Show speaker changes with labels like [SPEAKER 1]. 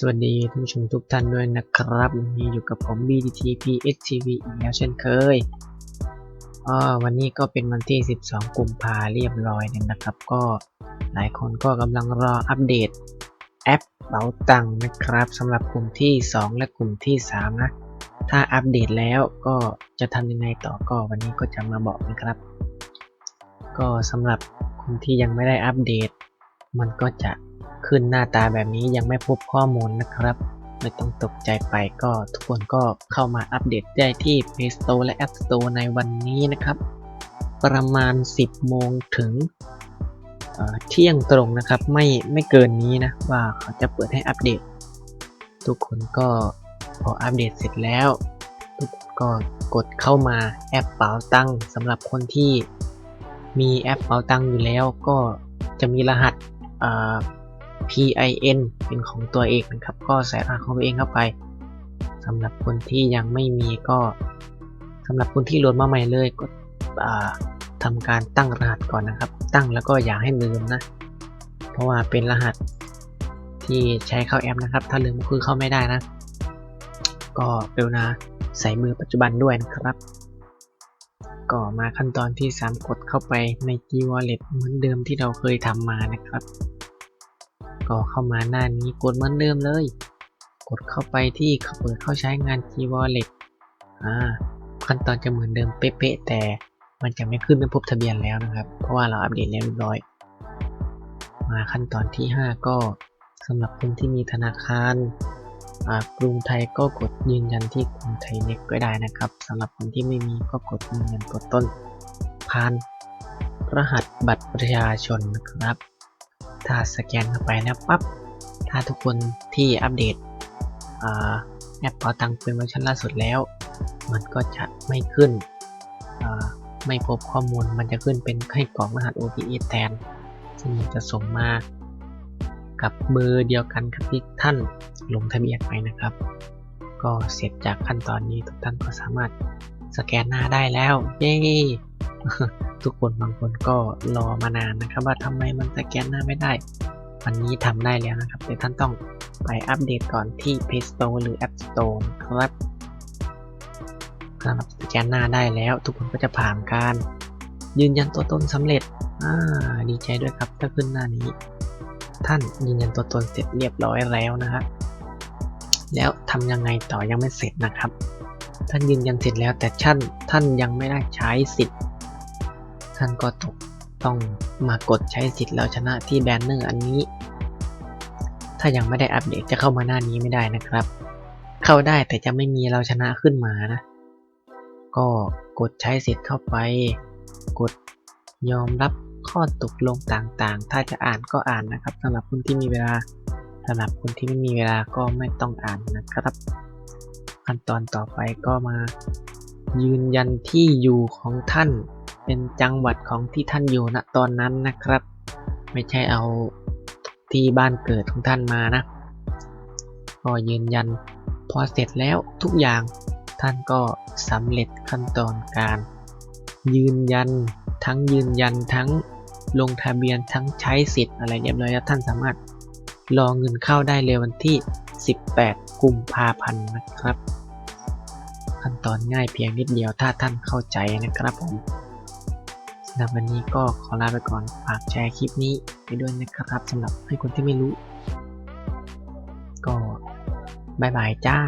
[SPEAKER 1] สวัสดีท่านผู้ชมทุกท่านด้วยนะครับวันนี้อยู่กับผม BDT PHTV อีกแล้วเช่นเคยอ่าวันนี้ก็เป็นวันที่ 12 กุมภาเรียบร้อยแล้วนะครับ ก็หลายคนก็กำลังรออัปเดตแอปเป๋าตังนะครับสำหรับกลุ่มที่ 2 และกลุ่มที่ 3 นะ ถ้าอัปเดตแล้วก็จะทำยังไงต่อก็วันนี้ก็จะมาบอกนะครับ ก็สำหรับคนที่ยังไม่ได้อัปเดต มันก็จะ ขึ้นหน้าตาแบบนี้ยังไม่พบข้อมูลนะครับ ไม่ต้องตกใจไปก็ทุกคนก็เข้ามาอัปเดตได้ที่ Play Store และ App Store ในวันนี้นะครับ ประมาณ 10 โมงถึงเที่ยงตรงนะครับ ไม่ไม่เกินนี้นะว่าเขาจะเปิดให้อัปเดต ทุกคนก็พออัปเดตเสร็จแล้ว ทุกคนก็กดเข้ามาแอปเป๋าตังสำหรับคนที่มีแอปเป๋าตังอยู่แล้วก็จะมีรหัส PIN เป็นของตัวเองนะครับ ก็ใส่รหัสของตัวเองเข้าไปสำหรับคนที่ยังไม่มีก็สำหรับคนที่โหลดมาใหม่เลยก็อ่าทำการตั้งรหัสก่อนนะครับ ตั้งแล้วก็อย่าให้ลืมนะ เพราะว่าเป็นรหัสที่ใช้เข้าแอปนะครับ ถ้าลืมก็คือเข้าไม่ได้นะ ก็เร็วนะใส่มือปัจจุบันด้วยนะครับ ก็มาขั้นตอนที่ 3 กดเข้าไปใน G Wallet เหมือนเดิมที่เราเคยทำมานะครับ ก็เข้ามาหน้านี้กดเหมือนเดิมเลย กดเข้าไปที่เปิดเข้าใช้งาน G Wallet อ่าขั้นตอนจะเหมือนเดิมเป๊ะๆแต่มันจะไม่ขึ้นเป็นพบทะเบียนแล้วนะครับ เพราะว่าเราอัปเดตแล้วเรียบร้อย มาขั้นตอนที่ 5 ก็สำหรับคนที่มีธนาคารอ่ากรุงไทยก็กดยืนยันที่กรุงไทยเน็ตก็ได้นะครับสำหรับคนที่ไม่มีก็กดยืนยันตัวต้นผ่านรหัสบัตรประชาชนนะครับ ถ้าสแกนเข้าไปแล้วปั๊บถ้าทุกคนที่อัปเดตแอปเป๋าตังค์เป็นเวอร์ชันล่าสุดแล้ว มันก็จะไม่ขึ้น ไม่พบข้อมูลมันจะขึ้นเป็นให้กรอกรหัส OTP แทน ซึ่งมันจะส่งมากับเบอร์เดียวกันกับที่ท่านลงทะเบียนไปนะครับ ก็เสร็จจากขั้นตอนนี้ทุกท่านก็สามารถสแกนหน้าได้แล้ว เย้ ทุกคนบางคนก็รอมานานนะครับ ว่าทำไมมันสแกนหน้าไม่ได้ วันนี้ทำได้แล้วนะครับแต่ท่านต้องไปอัปเดตก่อนที่ Play Store หรือ App Store ครับสำหรับสแกนหน้าได้แล้ว ทุกคนก็จะผ่านการ ยืนยันตัวตนสำเร็จอ่าดีใจด้วยครับถ้าขึ้นหน้านี้ ท่านยืนยันตัวตนเสร็จเรียบร้อยแล้วนะครับแล้วทำยังไงต่อยังไม่เสร็จนะครับ ท่านยืนยันเสร็จแล้วแต่ท่านท่านยังไม่ได้ใช้สิทธิ์ ท่านก็ตกต้องมากดใช้สิทธิ์แล้วชนะที่แบนเนอร์อันนี้ ถ้ายังไม่ได้อัปเดตจะเข้ามาหน้านี้ไม่ได้นะครับ เข้าได้แต่จะไม่มีเราชนะขึ้นมานะ ก็กดใช้สิทธิ์เข้าไป กดยอมรับข้อตกลงต่างๆ ถ้าจะอ่านก็อ่านนะครับสำหรับคนที่มีเวลาสำหรับคนที่ไม่มีเวลาก็ไม่ต้องอ่านนะครับ ขั้นตอนต่อไปก็มายืนยันที่อยู่ของท่าน เป็นจังหวัดของที่ท่านอยู่ณตอนนั้นนะครับ ไม่ใช่เอาที่บ้านเกิดของท่านมานะ ก็ยืนยันพอเสร็จแล้วทุกอย่างท่านก็สำเร็จขั้นตอนการ ยืนยันทั้งยืนยันทั้งลงทะเบียนทั้งใช้สิทธิ์อะไรเรียบร้อยแล้วท่านสามารถรอเงินเข้าได้เลยวันที่ 18 กุมภาพันธ์นะครับ ขั้นตอนง่ายเพียงนิดเดียวถ้าท่านเข้าใจนะครับผมำหรับวันนี้ก็ขอลาไปก่อน ฝากแชร์คลิปนี้ไปด้วยนะครับสำหรับให้คนที่ไม่รู้ ก็บายบายจ้า